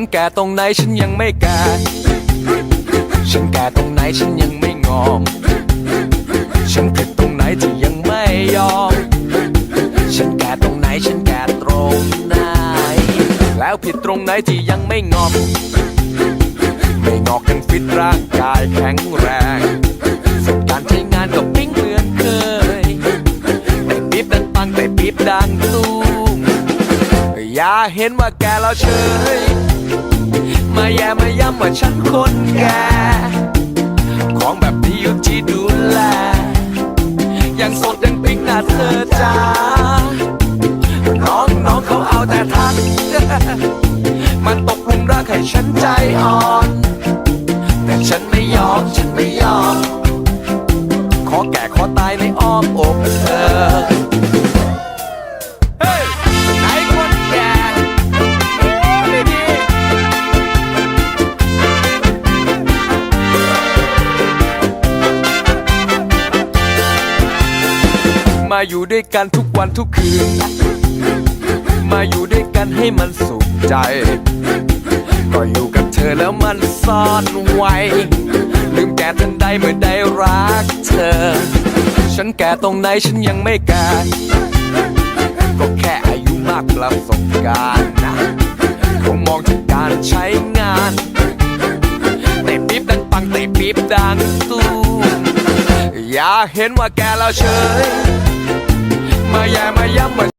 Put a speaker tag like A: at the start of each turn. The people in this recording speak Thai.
A: ฉันแก่ตรงไหนฉันยังไม่แก่ ฉันแก่ตรงไหนฉันยังไม่งอม ฉันผิดตรงไหนที่ยังไม่ยอม ฉันแก่ตรงไหนฉันแก่ตรงไหน แล้วผิดตรงไหนที่ยังไม่งอม ไม่งอกยังฟิตร่างกายแข็งแรงฝึกการใช้งานก็ปิ๊งเหมือนเคยแต่ปี๊บดังปังแต่ปี๊บดังตูมอย่าเห็นว่าแกเราเฉย มาแย่มาย้ำว่าฉันคนแก่ของแบบนี้อยู่ที่ดูแล ยังสดยังปิ๊งนะเธอจ้าน้องน้องเขาเอาแต่ทัก มันตกหลุมรักให้ฉันใจอ่อน แต่ฉันไม่ยอมฉันไม่ยอม ขอแก่ขอตายในอ้อมอกเธอ มาอยู่ด้วยกันทุกวันทุกคืน มาอยู่ด้วยกันให้มันสุขใจ ก็อยู่กับเธอแล้วมันซ่อนไว้ ลืมแก่ทันใดเมื่อได้รักเธอ ฉันแก่ตรงไหนฉันยังไม่แก่ก็แค่อายุมากประสบการณ์นะเขามองที่การใช้งานเตะปี๊บดังปังเตะปี๊บดังตู้อย่าเห็นว่าแกเราเฉย มาแย่มาย้ำว่า